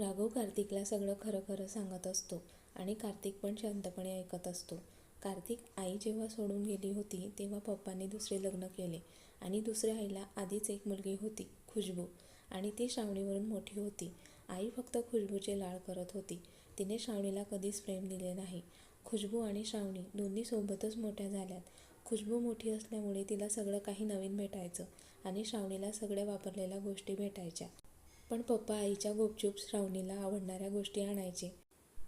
राघव कार्तिकला सगळं खरं खरं सांगत असतो आणि कार्तिक पण शांतपणे ऐकत असतो. कार्तिक आई जेव्हा सोडून गेली होती तेव्हा पप्पांनी दुसरे लग्न केले आणि दुसऱ्या आईला आधीच एक मुलगी होती खुशबू. आणि ती श्रावणीवरून मोठी होती. आई फक्त खुशबूचे लाळ करत होती. तिने श्रावणीला कधीच प्रेम दिले नाही. खुशबू आणि श्रावणी दोन्ही सोबतच मोठ्या झाल्यात. खुशबू मोठी असल्यामुळे तिला सगळं काही नवीन भेटायचं आणि श्रावणीला सगळ्या वापरलेल्या गोष्टी भेटायच्या. पण पप्पा आईच्या गुपचूप श्रावणीला आवडणाऱ्या गोष्टी आणायचे.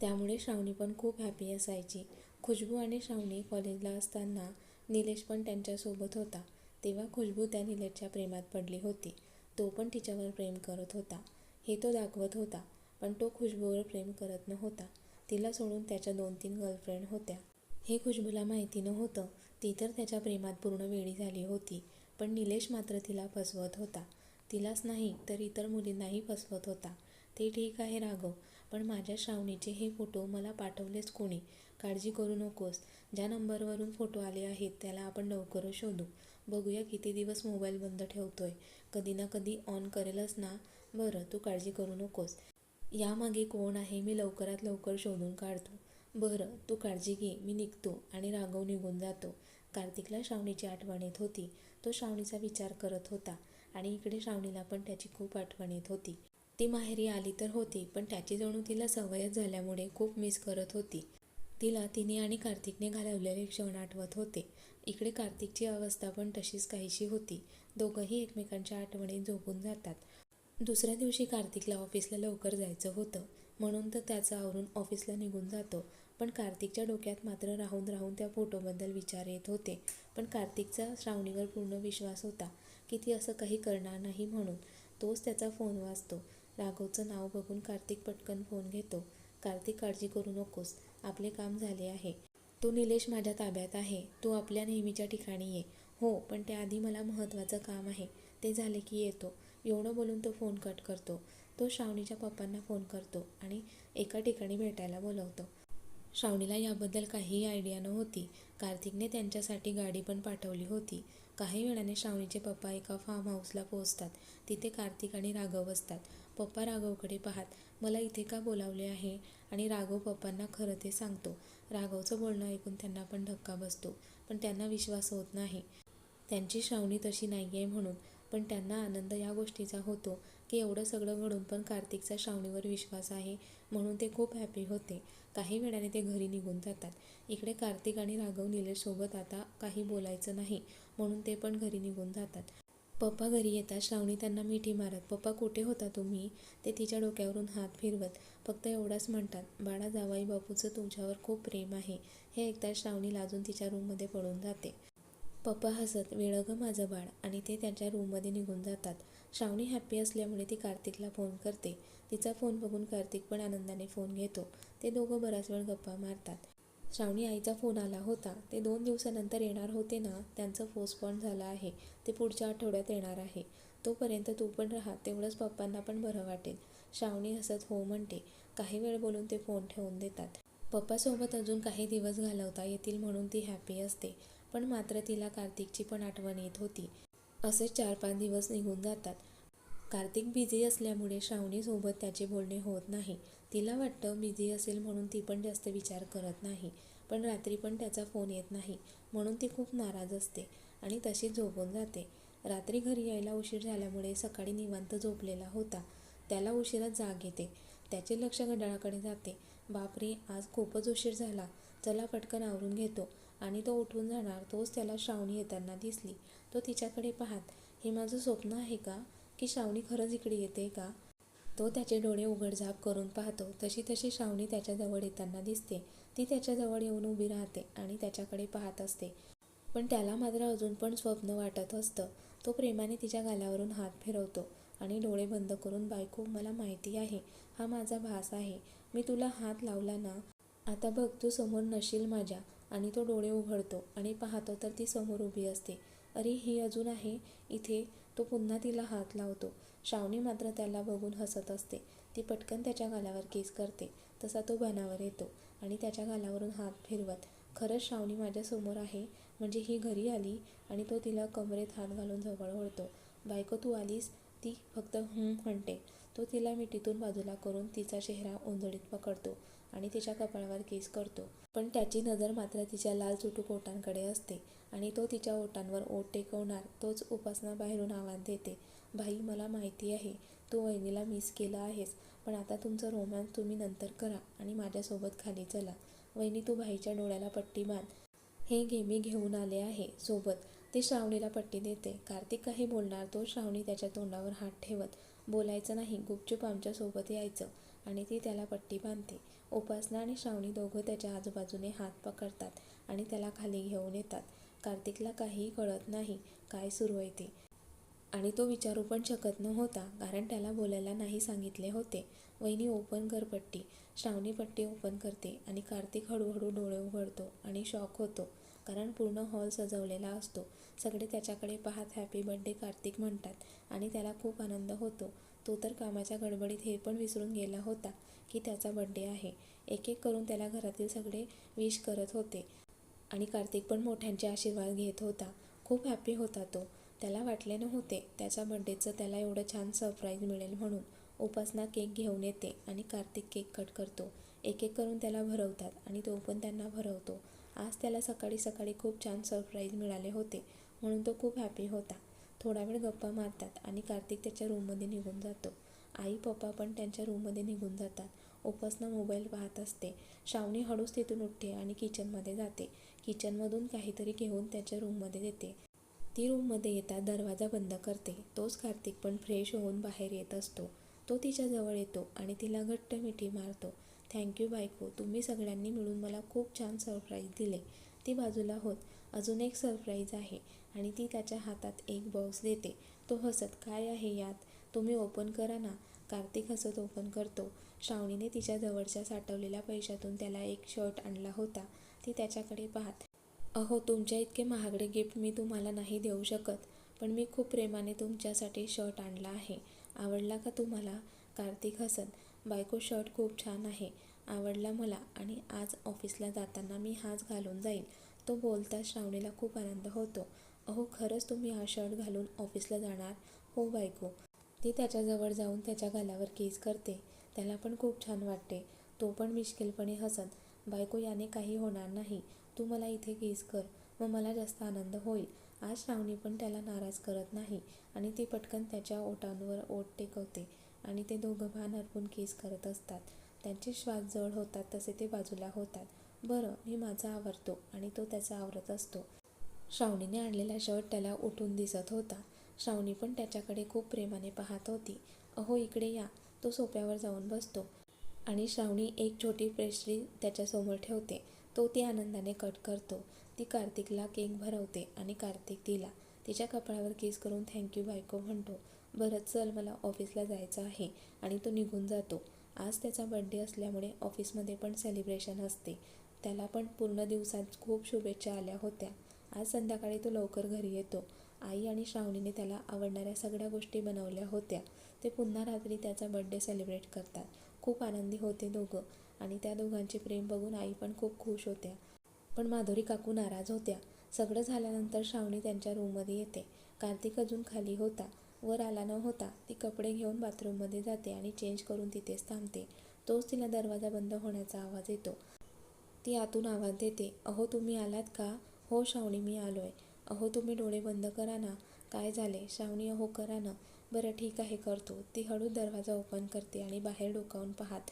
त्यामुळे श्रावणी पण खूप हॅपी असायची. खुशबू आणि श्रावणी कॉलेजला असताना निलेश पण त्यांच्यासोबत होता. तेव्हा खुशबू त्या निलेशच्या प्रेमात पडली होती. तो पण तिच्यावर प्रेम करत होता. हे तो दाखवत होता पण तो खुशबूवर प्रेम करत नव्हता. तिला सोडून त्याच्या दोन तीन गर्लफ्रेंड होत्या. हे खुशबूला माहिती नव्हतं. ती तर त्याच्या प्रेमात पूर्ण वेळी झाली होती. पण निलेश मात्र तिला फसवत होता. तिलाच नाही तर इतर मुलींनाही फसवत होता. ते ठीक आहे राघव पण माझ्या श्रावणीचे हे फोटो मला पाठवलेच कोणी? काळजी करू नकोस. ज्या नंबरवरून फोटो आले आहेत त्याला आपण लवकरच शोधू. बघूया किती दिवस मोबाईल बंद ठेवतोय. कधी ना कधी ऑन करेलच ना? बरं तू काळजी करू नकोस. यामागे कोण आहे मी लवकरात लवकर शोधून काढतो. बरं तू काळजी घे मी निघतो आणि राघव निघून जातो. कार्तिकला श्रावणीची आठवण येत होती. तो श्रावणीचा विचार करत होता. आणि इकडे श्रावणीला पण त्याची खूप आठवण येत होती. ती माहेरी आली तर होती पण त्याची जणू तिला सवयच झाल्यामुळे खूप मिस करत होती. तिला तिने आणि कार्तिकने घालवलेले क्षण आठवत होते. इकडे कार्तिकची अवस्था पण तशीच काहीशी होती. दोघंही एकमेकांच्या आठवणीत झोपून जातात. दुसऱ्या दिवशी कार्तिकला ऑफिसला लवकर जायचं होतं. म्हणून तर त्याचं आवरून ऑफिसला निघून जातो. पण कार्तिकच्या डोक्यात मात्र राहून राहून त्या फोटोबद्दल विचार येत होते. पण कार्तिकचा श्रावणीवर पूर्ण विश्वास होता. की ती असं काही करणार नाही म्हणून तोच त्याचा फोन वाजतो. राघवचं नाव बघून कार्तिक पटकन फोन घेतो. कार्तिक काळजी करू नकोस. आपले काम झाले आहे. तो निलेश माझ्या ताब्यात आहे. तू आपल्या नेहमीच्या ठिकाणी ये. हो पण त्याआधी मला महत्त्वाचं काम आहे. ते झाले की येतो. एवढं बोलून तो फोन कट करतो. तो श्रावणीच्या पप्पांना फोन करतो आणि एका ठिकाणी भेटायला बोलवतो. श्रावणीला याबद्दल काहीही आयडिया नव्हती. कार्तिकने त्यांच्यासाठी गाडी पण पाठवली होती. काही वेळाने श्रावणीचे पप्पा एका फार्म हाऊसला पोहोचतात. तिथे कार्तिक आणि राघव असतात पप्पा राघवकडे पाहत मला इथे का बोलावले आहे? आणि राघव पप्पांना खरं ते सांगतो. राघवचं बोलणं ऐकून त्यांना पण धक्का बसतो पण त्यांना विश्वास होत नाही. त्यांची श्रावणी तशी नाही आहे म्हणून पण त्यांना आनंद या गोष्टीचा होतो की एवढं सगळं घडून पण कार्तिकचा श्रावणीवर विश्वास आहे म्हणून ते खूप हॅपी होते. काही वेळाने ते घरी निघून जातात. इकडे कार्तिक आणि राघव निलेशसोबत आता काही बोलायचं नाही. म्हणून ते पण घरी निघून जातात. पप्पा घरी येतात. श्रावणी त्यांना मिठी मारत. पप्पा कुठे होता तुम्ही? ते तिच्या डोक्यावरून हात फिरवत फक्त एवढाच म्हणतात बाळा जावाई बापूचं तुमच्यावर खूप प्रेम आहे. हे ऐकता श्रावणी लाजून तिच्या रूममध्ये पडून जाते. पप्पा हसत वेळ गं माझं बाळ. आणि ते त्यांच्या रूममध्ये निघून जातात. श्रावणी हॅप्पी असल्यामुळे ती कार्तिकला फोन करते. तिचा फोन बघून कार्तिक पण आनंदाने फोन घेतो. ते दोघं बराच वेळ गप्पा मारतात. श्रावणी आईचा फोन आला होता. ते दोन दिवसानंतर येणार होते ना त्यांचं पोस्टपॉन झालं आहे. ते पुढच्या आठवड्यात येणार आहे. तोपर्यंत तू पण राहा तेवढंच पप्पांना पण बरं वाटेल. श्रावणी हसत हो म्हणते. काही वेळ बोलून ते फोन ठेवून देतात. पप्पासोबत अजून काही दिवस घालवता येतील म्हणून ती हॅपी असते. पण मात्र तिला कार्तिकची पण आठवण येत होती. असेच चार पाच दिवस निघून जातात. कार्तिक बिझी असल्यामुळे श्रावणीसोबत त्याचे बोलणे होत नाही. तिला वाटतं बिझी असेल म्हणून ती पण जास्त विचार करत नाही. पण रात्री पण त्याचा फोन येत नाही म्हणून ती खूप नाराज असते आणि तशी झोपून जाते. रात्री घरी यायला उशीर झाल्यामुळे सकाळी निवांत झोपलेला होता. त्याला उशिराच जाग येते. त्याचे लक्ष घड्याळाकडे जाते. बापरे आज खूपच उशीर झाला. चला पटकन आवरून घेतो. आणि तो उठून जाणार तोच त्याला श्रावणी येताना दिसली. तो तिच्याकडे पाहत हे माझं स्वप्न आहे का? की श्रावणी खरंच इकडे येते का? तो त्याचे डोळे उघडझाप करून पाहतो. तशी तशी श्रावणी त्याच्याजवळ येताना दिसते. ती त्याच्याजवळ येऊन उभी राहते आणि त्याच्याकडे पाहत असते. पण त्याला मात्र अजून पण स्वप्न वाटत असतं. तो प्रेमाने तिच्या गालावरून हात फिरवतो आणि डोळे बंद करून बायको मला माहिती आहे. हा माझा भास आहे. मी तुला हात लावला ना आता बघ तू समोर नशील माझ्या. आणि तो डोळे उघडतो आणि पाहतो तर ती समोर उभी असते. अरे ही अजून आहे? इथे? तो पुन्हा तिला हात लावतो. श्रावणी मात्र त्याला बघून हसत असते. ती पटकन त्याच्या गालावर केस करते. तसा तो भानावर येतो आणि त्याच्या गालावरून हात फिरवत खरंच श्रावणी माझ्यासमोर आहे? म्हणजे ही घरी आली? आणि तो तिला कमरेत हात घालून जवळ ओढतो. बायको तू आलीस? ती फक्त हं म्हणते. तो तिला मिठीतून बाजूला करून तिचा चेहरा ओंजळीत पकडतो आणि तिच्या कपाळावर केस करतो. पण त्याची नजर मात्र तिच्या लाल चुटूक ओटांकडे असते आणि तो तिच्या ओटांवर ओट टेकवणार तोच उपासना बाहेरून आवाज देते. भाई मला माहिती आहे तू वहिनीला मिस केलं आहेस पण आता तुमचं रोमॅन्स तुम्ही नंतर करा आणि माझ्यासोबत खाली चला. वहिनी तू भाईच्या डोळ्याला पट्टी बांध. हे घे मी घेऊन आले आहे सोबत. ती श्रावणीला पट्टी देते. कार्तिक काही बोलणार तो श्रावणी त्याच्या तोंडावर हात ठेवत. बोलायचं नाही गुपचूप आमच्यासोबत यायचं आणि ती त्याला पट्टी बांधते. उपासना आणि श्रावणी दोघं त्याच्या आजूबाजूने हात पकडतात आणि त्याला खाली घेऊन येतात. कार्तिकला काहीही कळत नाही काय सुरू आहे ते. आणि तो विचारू पण शकत नव्हता कारण त्याला बोलायला नाही सांगितले होते. वहिनी ओपन कर पट्टी श्रावणी पट्टी ओपन करते आणि कार्तिक हळूहळू डोळे उघडतो आणि शॉक होतो कारण पूर्ण हॉल सजवलेला असतो. सगळे त्याच्याकडे पाहत हॅपी बर्थडे कार्तिक म्हणतात आणि त्याला खूप आनंद होतो. तो तर कामाच्या गडबडीत हे पण विसरून गेला होता की त्याचा बर्थडे आहे. एक एक करून त्याला घरातील सगळे विश करत होते आणि कार्तिक पण मोठ्यांचे आशीर्वाद घेत होता. खूप हॅपी होता तो. त्याला वाटले नव्हते. त्याच्या बड्डेचं त्याला एवढं छान सरप्राईज मिळेल म्हणून उपासना केक घेऊन येते आणि कार्तिक केक कट करतो. एक एक करून त्याला भरवतात आणि तो पण त्यांना भरवतो. आज त्याला सकाळी सकाळी खूप छान सरप्राईज मिळाले होते म्हणून तो खूप हॅपी होता. थोडा वेळ गप्पा मारतात आणि कार्तिक त्याच्या रूममध्ये निघून जातो. आई पप्पा पण त्यांच्या रूममध्ये निघून जातात. उपासना मोबाईल पाहत असते. श्रावणी हळूच तिथून उठते आणि किचनमध्ये जाते. किचनमधून काहीतरी घेऊन त्याच्या रूममध्ये देते. ती रूममध्ये येतात दरवाजा बंद करते. तोच कार्तिक पण फ्रेश होऊन बाहेर येत असतो. तो तिच्याजवळ येतो आणि तिला घट्ट मिठी मारतो. थँक्यू बायको. तुम्ही सगळ्यांनी मिळून मला खूप छान सरप्राईज दिले. ती बाजूला होत. अजून एक सरप्राईज आहे आणि ती त्याच्या हातात एक बॉक्स देते. तो हसत काय आहे यात? तुम्ही ओपन करा ना. कार्तिक हसत ओपन करतो. श्रावणीने तिच्या जवळच्या साठवलेल्या पैशातून त्याला एक शर्ट आणला होता. ती त्याच्याकडे पाहत अहो तुमच्या इतके महागडे गिफ्ट मी तुम्हाला नाही देऊ शकत पण मी खूप प्रेमाने तुमच्यासाठी शर्ट आणला आहे. आवडला का तुम्हाला? कार्तिक हसन. बायको शर्ट खूप छान आहे. आवडला मला आणि आज ऑफिसला जाताना मी हाच घालून जाईल तो बोलता श्रावणीला खूप आनंद होतो. अहो खरंच तुम्ही हा शर्ट घालून ऑफिसला जाणार? हो बायको. ती त्याच्याजवळ जाऊन त्याच्या गालावर केस करते. त्याला पण खूप छान वाटते. तो पण मिश्किलपणे हसत बायको याने काही होणार नाही. तू मला इथे केस कर मग मला जास्त आनंद होईल. आज श्रावणी पण त्याला नाराज करत नाही आणि ती पटकन त्याच्या ओटांवर ओट टेकवते आणि ते दोघं भान हरपून केस करत असतात. त्यांचे श्वास जड होतात तसे ते बाजूला होतात. बरं मी माझा आवरतो आणि तो त्याचा आवरत असतो. श्रावणीने आणलेला शर्ट त्याला उठून दिसत होता. श्रावणी पण त्याच्याकडे खूप प्रेमाने पाहत होती. अहो इकडे या. तो सोप्यावर जाऊन बसतो आणि श्रावणी एक छोटी पेस्ट्री त्याच्यासमोर ठेवते. तो ती आनंदाने कट करतो. ती कार्तिकला केक भरवते आणि कार्तिक तिला तिच्या कपाळावर केस करून थँक्यू बायको म्हणतो बरं चल मला ऑफिसला जायचं आहे. आणि तो निघून जातो. आज त्याचा बड्डे असल्यामुळे ऑफिसमध्ये पण सेलिब्रेशन असते. त्याला पण पूर्ण दिवसात खूप शुभेच्छा आल्या होत्या. आज संध्याकाळी तो लवकर घरी येतो. आई आणि श्रावणीने त्याला आवडणाऱ्या सगळ्या गोष्टी बनवल्या होत्या. ते पुन्हा रात्री त्याचा बड्डे सेलिब्रेट करतात. खूप आनंदी होते दोघं. आणि त्या दोघांचे प्रेम बघून आई पण खूप खुश होत्या. पण माधुरी काकू नाराज होत्या. सगळं झाल्यानंतर श्रावणी त्यांच्या रूममध्ये येते. कार्तिक अजून खाली होता. वर आला न होता ती कपडे घेऊन बाथरूममध्ये जाते आणि चेंज करून तिथेच थांबते. तोच तिला दरवाजा बंद होण्याचा आवाज येतो. ती आतून आवाज देते अहो तुम्ही आलात का? हो श्रावणी मी आलोय. अहो तुम्ही डोळे बंद करा ना. काय झाले? श्रावणी अहो करा ना. बरं ठीक आहे करतो. ती हळूच दरवाजा ओपन करते आणि बाहेर डोकावून पाहत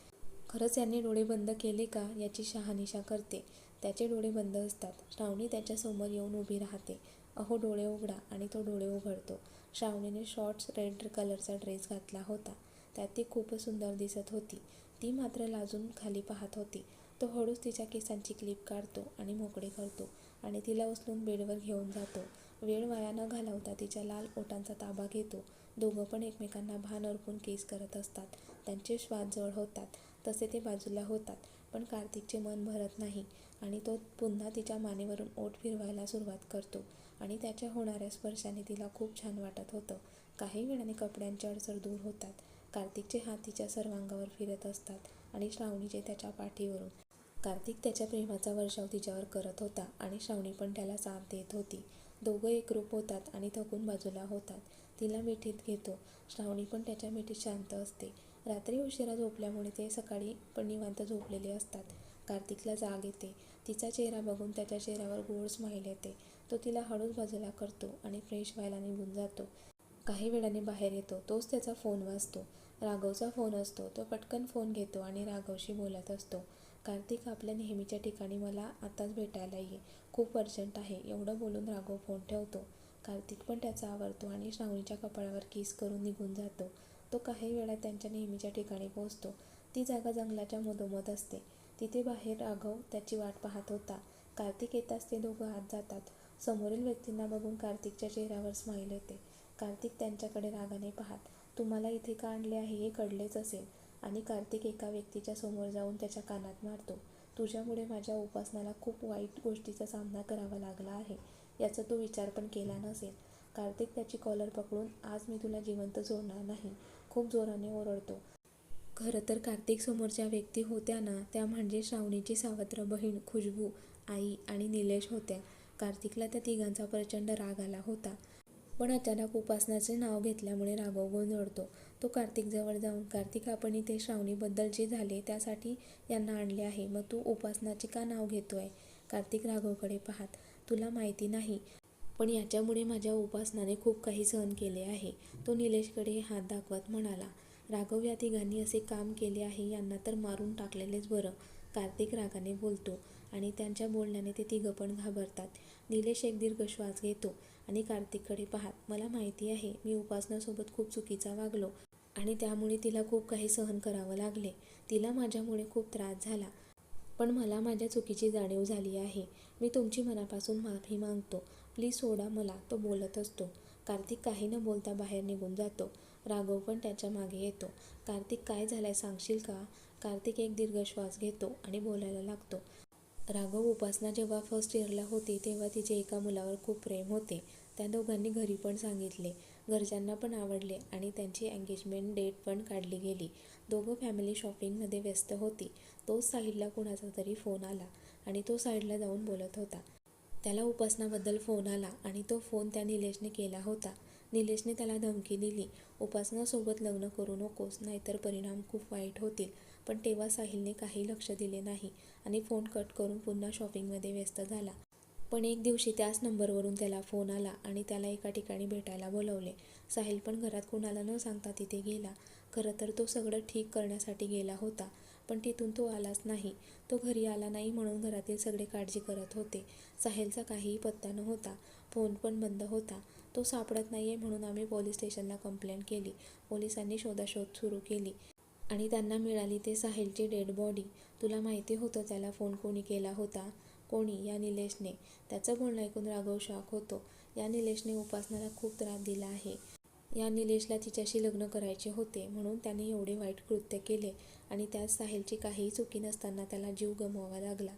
खरंच यांनी डोळे बंद केले का याची शहानिशा करते. त्याचे डोळे बंद असतात. श्रावणी त्याच्यासमोर येऊन उभी राहते. अहो डोळे उघडा आणि तो डोळे उघडतो. श्रावणीने शॉर्ट्स रेड कलरचा ड्रेस घातला होता. त्यात ती खूपच सुंदर दिसत होती. ती मात्र लाजून खाली पाहत होती. तो हळूच तिच्या केसांची क्लिप काढतो आणि मोकळे करतो आणि तिला उचलून बेडवर घेऊन जातो. वेळ वाया न घालवता तिच्या लाल ओटांचा ताबा घेतो. दोघं पण एकमेकांना भान अर्पून केस करत असतात. त्यांचे श्वास जड होतात. तसे ते बाजूला होतात. पण कार्तिकचे मन भरत नाही आणि तो पुन्हा तिच्या मानेवरून ओठ फिरवायला सुरुवात करतो आणि त्याच्या होणाऱ्या स्पर्शाने तिला खूप छान वाटत होतं. काही वेळाने कपड्यांची अडचण दूर होतात. कार्तिकचे हात तिच्या सर्वांगावर फिरत असतात आणि श्रावणीचे त्याच्या पाठीवरून. कार्तिक त्याच्या प्रेमाचा वर्षाव तिच्यावर करत होता आणि श्रावणी पण त्याला साथ देत होती. दोघं एकरूप होतात आणि थकून बाजूला होतात. तिला मिठीत घेतो. श्रावणी पण त्याच्या मिठीत शांत असते. रात्री उशिरा झोपल्यामुळे ते सकाळी पण निवांत झोपलेले असतात. कार्तिकला जाग येते. तिचा चेहरा बघून त्याच्या चेहऱ्यावर गोड स्माईल येते. तो तिला हळूच बाजूला करतो आणि फ्रेश व्हायला निघून जातो. काही वेळाने बाहेर येतो. तोच त्याचा फोन वाजतो. राघवचा फोन असतो. तो पटकन फोन घेतो आणि राघवशी बोलत असतो. कार्तिक आपल्या नेहमीच्या ठिकाणी मला आताच भेटायला ये. खूप अर्जंट आहे. एवढं बोलून राघव फोन ठेवतो. कार्तिक पण त्याचा आवडतो आणि श्रावणीच्या कपाळावर किस करून निघून जातो. तो काही वेळात त्यांच्या नेहमीच्या ठिकाणी पोहोचतो. ती जागा जंगलाच्या मधोमध असते. तिथे बाहेर राघव त्याची वाट पाहत होता. कार्तिक येताच ते दोघं आत जातात. समोरील व्यक्तींना बघून कार्तिकच्या चेहऱ्यावर स्माईल येते. कार्तिक त्यांच्याकडे रागाने पाहत तुम्हाला इथे का आणले आहे हे कळलेच असेल. आणि कार्तिक एका व्यक्तीच्या समोर जाऊन त्याच्या कानात मारतो. तुझ्यामुळे माझ्या उपासनाला खूप वाईट गोष्टीचा सामना करावा लागला आहे. याचा तू विचार पण केला नसेल. कार्तिक त्याची कॉलर पकडून आज मी तुला जिवंत सोडणार नाही. खूप जोराने ओरडतो. खरं तर कार्तिक समोरच्या व्यक्ती होत्या ना त्या म्हणजे श्रावणीची सावत्र बहीण खुशबू आई आणि निलेश होत्या. कार्तिकला त्या तिघांचा प्रचंड राग आला होता. पण अचानक उपासनाचे नाव घेतल्यामुळे राघव गोंधळतो. तो कार्तिकजवळ जाऊन कार्तिक आपण इथे श्रावणीबद्दल जे झाले त्यासाठी यांना आणले आहे मग तू उपासनाचे का नाव घेतोय? कार्तिक राघवकडे पाहात तुला माहिती नाही पण याच्यामुळे माझ्या उपासनाने खूप काही सहन केले आहे. तो निलेशकडे हात दाखवत म्हणाला राघव या तिघांनी असे काम केले आहे यांना तर मारून टाकलेलेच बरं कार्तिक रागाने बोलतो आणि त्यांच्या बोलण्याने ते तिघं पण घाबरतात. निलेश एक दीर्घ श्वास घेतो आणि कार्तिककडे पाहत मला माहिती आहे मी उपासनासोबत खूप चुकीचा वागलो आणि त्यामुळे तिला खूप काही सहन करावं लागले. तिला माझ्यामुळे खूप त्रास झाला पण मला माझ्या चुकीची जाणीव झाली आहे. मी तुमची मनापासून माफी मागतो. प्लीज सोडा मला तो बोलत असतो. कार्तिक काही न बोलता बाहेर निघून जातो. राघव पण त्याच्यामागे येतो. कार्तिक काय झालंय सांगशील का? कार्तिक एक दीर्घ श्वास घेतो आणि बोलायला लागतो. राघव उपासना जेव्हा फर्स्ट इयरला होती तेव्हा तिचे एका मुलावर खूप प्रेम होते. त्या दोघांनी घरी पण सांगितले. घरच्यांना पण आवडले आणि त्यांची एंगेजमेंट डेट पण काढली गेली. दोघं फॅमिली शॉपिंगमध्ये व्यस्त होती. तोच साईडला कुणाचा तरी फोन आला आणि तो साईडला जाऊन बोलत होता. त्याला उपासनाबद्दल फोन आला आणि तो फोन त्या निलेशने केला होता. निलेशने त्याला धमकी दिली उपासनासोबत लग्न करू नकोस नाहीतर परिणाम खूप वाईट होतील पण तेव्हा साहिलने काही लक्ष दिले नाही आणि फोन कट करून पुन्हा शॉपिंगमध्ये व्यस्त झाला. पण एक दिवशी त्याच नंबरवरून त्याला फोन आला आणि त्याला एका ठिकाणी भेटायला बोलवले. साहिल पण घरात कुणाला न सांगता तिथे गेला. खरं तर तो सगळं ठीक करण्यासाठी गेला होता. पण तिथून तो आलाच नाही. तो घरी आला नाही म्हणून घरातील सगळे काळजी करत होते. साहेलचा काहीही पत्ता नव्हता. फोन पण बंद होता. तो सापडत नाही आहे म्हणून आम्ही पोलीस स्टेशनला कंप्लेंट केली. पोलिसांनी शोधाशोध सुरू केली. आणि त्यांना मिळाली ते साहिलची डेड बॉडी तुला माहिती होतं त्याला फोन कोणी केला होता? कोणी? या निलेशने. त्याचं बोलणं ऐकून राघव शॉक होतो. या निलेशने उपासनाला खूप त्रास दिला आहे. या निलेशला तिच्याशी लग्न करायचे होते म्हणून त्याने एवढे वाईट कृत्य केले. आणि त्यात साहिलची काहीही चुकी नसताना त्याला जीव गमवावा लागला.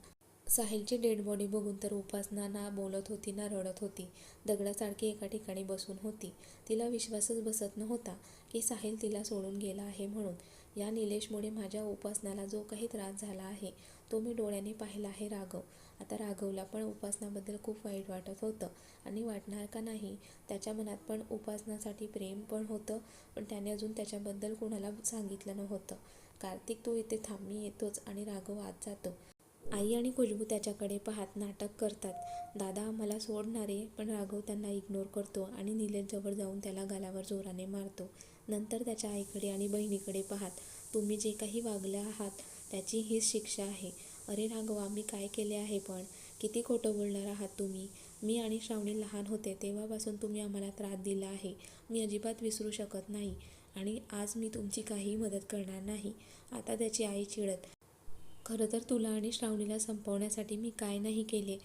साहिलची डेड बॉडी बघून तर उपासना ना बोलत होती ना रडत होती. दगडासारखी एका ठिकाणी बसून होती. तिला विश्वासच बसत नव्हता की साहिल तिला सोडून गेला आहे म्हणून. या निलेशमुळे माझ्या उपासनाला जो काही त्रास झाला आहे तो मी डोळ्याने पाहिला आहे राघव. आता राघवला पण उपासनाबद्दल खूप वाईट वाटत होतं. आणि वाटणार का नाही? त्याच्या मनात पण उपासनासाठी प्रेम पण होतं पण त्याने अजून त्याच्याबद्दल कोणाला सांगितलं नव्हतं. कार्तिक तू इथे थांबी येतोच आणि राघव आत जातो. आई आणि खुशबू त्याच्याकडे पाहत नाटक करतात. दादा मला सोडणारे पण राघव त्यांना इग्नोर करतो आणि निलेश जवळ जाऊन त्याला गालावर जोराने मारतो. नंतर त्याच्या आईकडे आणि बहिणीकडे पाहत तुम्ही जे काही वागले आहात त्याची हीच शिक्षा आहे. अरे राघव आम्ही काय केले आहे पण? किती खोटं बोलणार आहात तुम्ही? मी आणि श्रावणी लहान होते तेव्हापासून तुम्ही आम्हाला त्रास दिला आहे. मी अजिबात विसरू शकत नाही. आणि आज मी तुमची काहीही मदत करणार नाही. आता त्याची आई चिडत खरं तर तुला आणि श्रावणीला संपवण्यासाठी मी काय नाही केले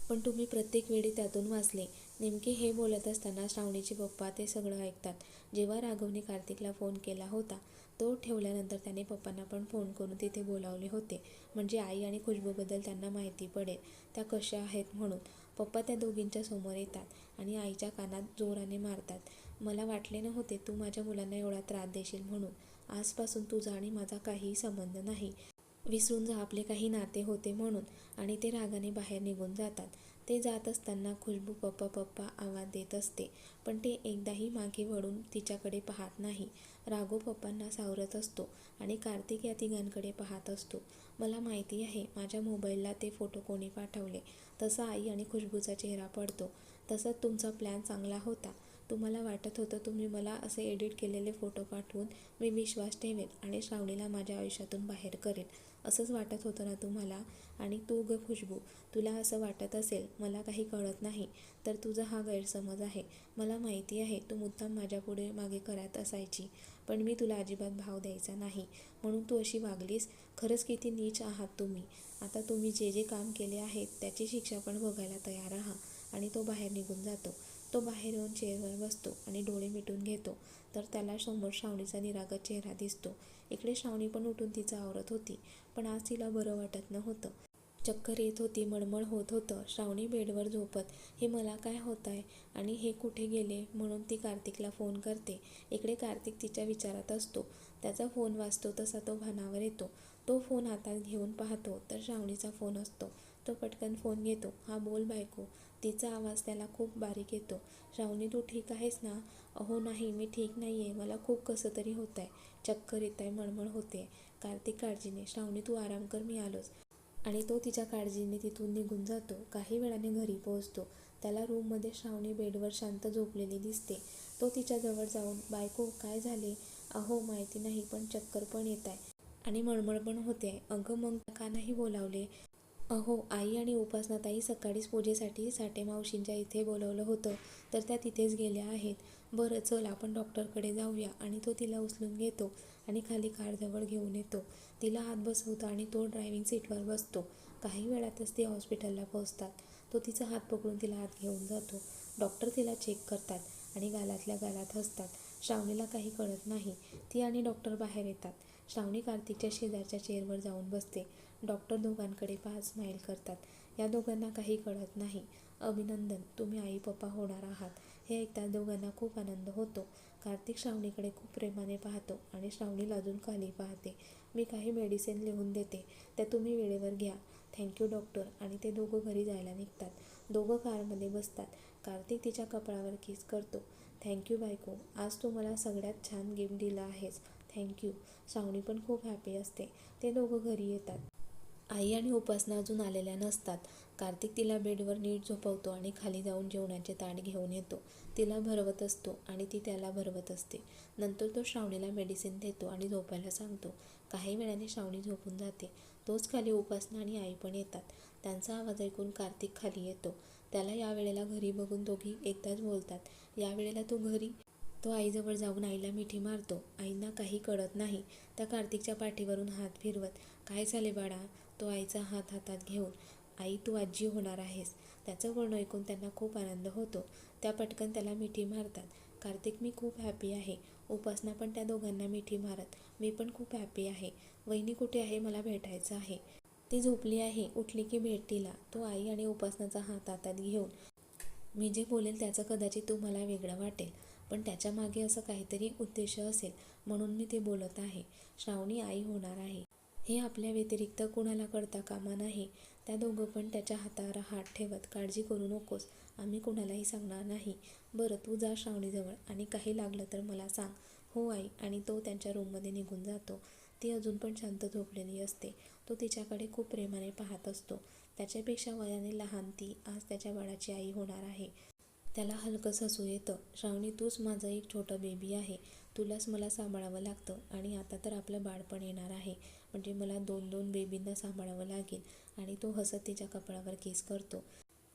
पण तुम्ही प्रत्येक वेळी त्यातून वाचले. नेमके हे बोलत असताना श्रावणीचे पप्पा ते सगळं ऐकतात. जेव्हा राघवने कार्तिकला फोन केला होता तो ठेवल्यानंतर त्याने पप्पांना पण फोन करून तिथे बोलावले होते. म्हणजे आई आणि खुशबूबद्दल त्यांना माहिती पडेल त्या कशा आहेत म्हणून. पप्पा त्या दोघींच्या समोर येतात आणि आईच्या कानात जोराने मारतात. मला वाटले नव्हते तू माझ्या मुलांना एवढा त्रास देशील म्हणून. आजपासून तुझा आणि माझा काहीही संबंध नाही. विसरून जा आपले काही नाते होते म्हणून. आणि ते रागाने बाहेर निघून जातात. ते जात असताना खुशबू पप्पा पप्पा आवाज देत असते. पण ते एकदाही मागे वळून तिच्याकडे पाहत नाही. रागो पप्पांना सावरत असतो आणि कार्तिक या तिघांकडे पाहत असतो. मला माहिती आहे माझ्या मोबाईलला ते फोटो कोणी पाठवले? तसा आई आणि खुशबूचा चेहरा पडतो. तसंच तुमचा प्लॅन चांगला होता. तुम्हाला वाटत होतं तुम्ही मला असे एडिट केलेले फोटो पाठवून मी विश्वास ठेवेन आणि श्रावणीला माझ्या आयुष्यातून बाहेर करेन. असंच वाटत होतं ना तुम्हाला? आणि तू ग खुशबू. तुला असं वाटत असेल मला काही कळत नाही. तर तुझा हा गैरसमज आहे. मला माहिती आहे तू मुद्दाम माझ्यापुढे मागे करत असायची. पण मी तुला अजिबात भाव द्यायचा नाही. म्हणून तू अशी वागलीस. खरंच किती नीच आहात तुम्ही. आता तुम्ही जे जे काम केले आहेत त्याची शिक्षा पण बघायला तयार आहात आणि तो बाहेर निघून जातो. तो बाहेर येऊन चेअरवर बसतो आणि डोळे मिटून घेतो. तर त्याला समोर श्रावणीचा निरागत चेहरा दिसतो. इकडे श्रावणी पण उठून तिचं आवरत होती पण आज तिला बरं वाटत नव्हतं. चक्कर येत होती मळमळ होत होतं. श्रावणी बेडवर झोपत हे मला काय होत आहे? आणि हे कुठे गेले? म्हणून ती कार्तिकला फोन करते. इकडे कार्तिक तिच्या विचारात असतो. त्याचा फोन वाचतो तसा तो भानावर येतो. तो फोन हातात घेऊन पाहतो तर श्रावणीचा फोन असतो. तो पटकन फोन घेतो. हा बोल बायको. तिचा आवाज त्याला खूप बारीक येतो. श्रावणी तू ठीक आहेस ना? अहो नाही मी ठीक नाही आहे मला खूप कसं तरी होत आहे चक्कर येत आहे मळमळ होते कार्तिक काळजीने. श्रावणी तू आराम कर मी आलोच. आणि तो तिच्या काळजीने तिथून निघून जातो. काही वेळाने घरी पोहोचतो. त्याला रूममध्ये श्रावणी बेडवर शांत झोपलेली दिसते. तो तिच्याजवळ जाऊन बायको काय झाले? अहो माहिती नाही पण चक्कर पण येत आहे आणि मळमळ पण होते अगं मग का नाही बोलावले? अहो आई आणि उपासनाताई सकाळीच पूजेसाठी साठे मावशींच्या इथे बोलवलं होतं तर त्या तिथेच गेल्या आहेत. बरं चल आपण डॉक्टरकडे जाऊया. आणि तो तिला उचलून घेतो आणि खाली कारजवळ घेऊन येतो. तिला हात बसवतो आणि तो ड्रायव्हिंग सीटवर बसतो. काही वेळातच ते हॉस्पिटलला पोहोचतात. तो तिचा हात पकडून तिला आत घेऊन जातो. डॉक्टर तिला चेक करतात. आणि गालातल्या गालात हसतात. श्रावणीला काही कळत नाही. ती आणि डॉक्टर बाहेर येतात. श्रावणी कार्तिकच्या शेजारच्या चेअरवर जाऊन बसते. डॉक्टर दोघांकडे पाहत स्माईल करतात. या दोघांना काही कळत नाही. अभिनंदन तुम्ही आई पप्पा होणार आहात. हे ऐकताच दोघांना खूप आनंद होतो. कार्तिक श्रावणीकडे खूप प्रेमाने पाहतो आणि श्रावणी लाजून खाली पाहते. मी काही मेडिसिन लिहून देते. त्या तुम्ही वेळेवर घ्या. थँक्यू डॉक्टर आणि ते दोघं घरी जायला निघतात. दोघं कारमध्ये बसतात. कार्तिक तिच्या कपाळावर किस करतो. थँक्यू बायको. आज तू मला सगळ्यात छान गिफ्ट दिला आहेस. थँक्यू श्रावणी पण खूप हॅपी असते. ते दोघं घरी येतात. आई आणि उपासना अजून आलेल्या नसतात. कार्तिक तिला बेडवर नीट झोपवतो आणि खाली जाऊन जेवणाचे ताट घेऊन येतो. तिला भरवत असतो आणि ती त्याला भरवत असते. नंतर तो श्रावणीला मेडिसिन देतो आणि झोपायला सांगतो. काही वेळाने श्रावणी झोपून जाते. तोच खाली उपासना आणि आई पण येतात. त्यांचा आवाज ऐकून कार्तिक खाली येतो. त्याला या वेळेला घरी बघून दोघी एकदाच बोलतात. यावेळेला तो घरी तो आईजवळ जाऊन आईला मिठी मारतो. आईंना काही कळत नाही. त्या कार्तिकच्या पाठीवरून हात फिरवत काय झाले बाळा? तो आईचा हात हातात घेऊन आई तू आजी होणार आहेस. त्याचं बोलणं ऐकून त्यांना खूप आनंद होतो. त्या पटकन त्याला मिठी मारतात. कार्तिक मी खूप हॅपी आहे. उपासना पण त्या दोघांना मिठी मारत. मी पण खूप हॅपी आहे. वहिनी कुठे आहे? मला भेटायचं आहे. ती झोपली आहे. उठली की भेट तिला. तो आई आणि उपासनाचा हात हातात घेऊन मी जे बोलेल त्याचं कदाचित तुम्हाला वेगळं वाटेल पण त्याच्यामागे असं काहीतरी उद्देश असेल म्हणून मी ते बोलत आहे. श्रावणी आई होणार आहे. हे आपल्या व्यतिरिक्त कुणाला कळता कामा नाही. त्या दोघं पण त्याच्या हातावर हात ठेवत काळजी करू नकोस आम्ही कुणालाही सांगणार नाही. बरं तू जा श्रावणीजवळ आणि काही लागलं तर मला सांग. हो आई. आणि तो त्यांच्या रूममध्ये निघून जातो. ती अजून पण शांत झोपलेली असते. तो तिच्याकडे खूप प्रेमाने पाहत असतो. त्याच्यापेक्षा वयाने लहान ती आज त्याच्या बाळाची आई होणार आहे. त्याला हलकंच हसू येतं. श्रावणी तूच माझं एक छोटं बेबी आहे. तुलाच मला सांभाळावं लागतं. आणि आता तर आपलं बाळपण येणार आहे. म्हणजे मला दोन दोन बेबींना सांभाळावं लागेल. आणि तो हसत तिच्या कपाळावर केस करतो.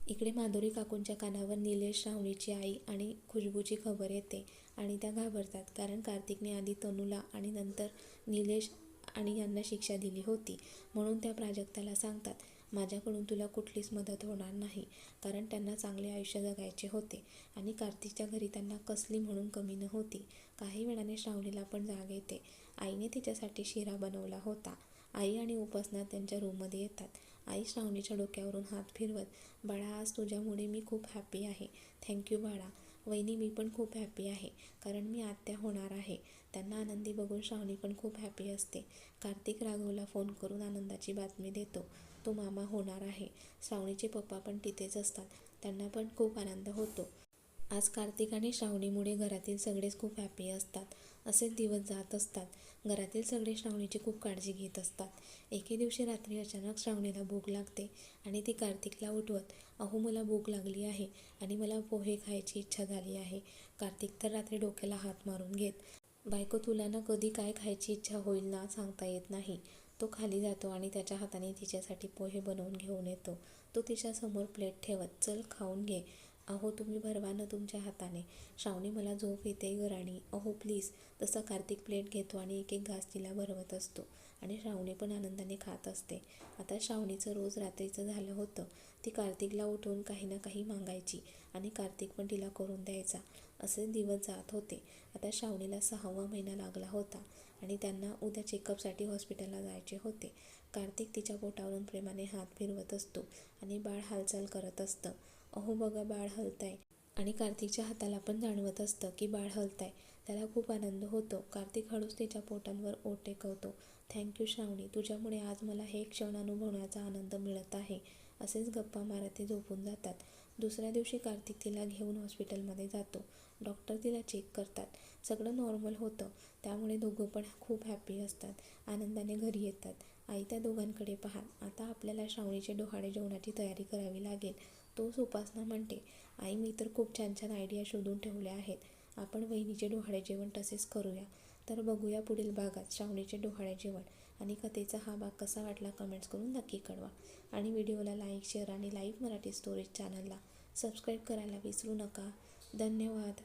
इकडे माधुरी काकूंच्या कानावर निलेश श्रावणीची आई आणि खुशबूची खबर येते. आणि त्या घाबरतात. कारण कार्तिकने आधी तनूला आणि नंतर निलेश आणि यांना शिक्षा दिली होती. म्हणून त्या प्राजक्ताला सांगतात माझ्याकडून तुला कुठलीच मदत होणार नाही कारण त्यांना चांगले आयुष्य जगायचे होते आणि कार्तिकच्या घरी त्यांना कसली म्हणून कमी नव्हती. काही वेळाने श्रावणीला पण जाग येते. आईने तिच्यासाठी शिरा बनवला होता. आई आणि उपासना त्यांच्या रूममध्ये येतात. आई श्रावणीच्या डोक्यावरून हात फिरवत बाळा आज तुझ्यामुळे मी खूप हॅपी आहे. थँक्यू बाळा. वहिनी मी पण खूप हॅपी आहे. कारण मी आत्या होणार आहे. त्यांना आनंदी बघून श्रावणी पण खूप हॅपी असते. कार्तिक राघवला फोन करून आनंदाची बातमी देतो. तो मामा होणार आहे. श्रावणीचे पप्पा पण तिथेच असतात. त्यांना पण खूप आनंद होतो. आज कार्तिक आणि श्रावणीमुळे घरातील सगळेच खूप हॅपी असतात. असेच दिवस जात असतात. घरातील सगळे श्रावणीची खूप काळजी घेत असतात. एके दिवशी रात्री अचानक श्रावणीला भूक लागते आणि ती कार्तिकला उठवत अहो मला भूक लागली आहे आणि मला पोहे खायची इच्छा झाली आहे. कार्तिक तर रात्री डोक्याला हात मारून घेत बायको तुला ना कधी काय खायची इच्छा होईल ना सांगता येत नाही. तो खाली जातो आणि त्याच्या हाताने तिच्यासाठी पोहे बनवून घेऊन येतो. तो तिच्यासमोर प्लेट ठेवत चल खाऊन घे. अहो तुम्ही भरवा ना तुमच्या हाताने. श्रावणी मला झोप येते ग राणी. अहो प्लीज तसा कार्तिक प्लेट घेतो आणि एक एक घास तिला भरवत असतो आणि श्रावणी पण आनंदाने खात असते. आता श्रावणीचं रोज रात्रीचं झालं होतं. ती कार्तिकला उठवून काही ना काही मागायची आणि कार्तिक पण तिला करून द्यायचा. असे दिवस जात होते. आता श्रावणीला सहावा महिना लागला होता आणि त्यांना उद्या चेकअपसाठी हॉस्पिटलला जायचे होते. कार्तिक तिच्या पोटावरून प्रेमाने हात फिरवत असतो आणि बाळ हालचाल करत असतं. अहो बघा बाळ हलताय. आणि कार्तिकच्या हाताला पण जाणवत असतं की बाळ हलताय. त्याला खूप आनंद होतो. कार्तिक हळूच तिच्या पोटांवर ओठ टेकवतो थँक्यू श्रावणी तुझ्यामुळे आज मला हे क्षण अनुभवण्याचा आनंद मिळत आहे. असेच गप्पा मारत ते झोपून जातात. दुसऱ्या दिवशी कार्तिक तिला घेऊन हॉस्पिटलमध्ये जातो. डॉक्टर तिला चेक करतात. सगळं नॉर्मल होतं. त्यामुळे दोघं पण खूप हॅपी असतात. आनंदाने घरी येतात. आई त्या दोघांकडे पाहात आता आपल्याला श्रावणीचे डोहाळे जेवणाची तयारी करावी लागेल. तोच उपासना म्हणते आई मी तर खूप छान छान आयडिया शोधून ठेवल्या आहेत. आपण वहिनीचे डोहाळे जेवण तसेच करूया. तर बघूया पुढील भागात श्रावणीचे डोहाळे जेवण आणि कथेचा हा भाग कसा वाटला कमेंट्स करून नक्की कळवा. आणि व्हिडिओला लाईक शेअर आणि लाईव्ह मराठी स्टोरीज चॅनलला सबस्क्राईब करायला विसरू नका. धन्यवाद.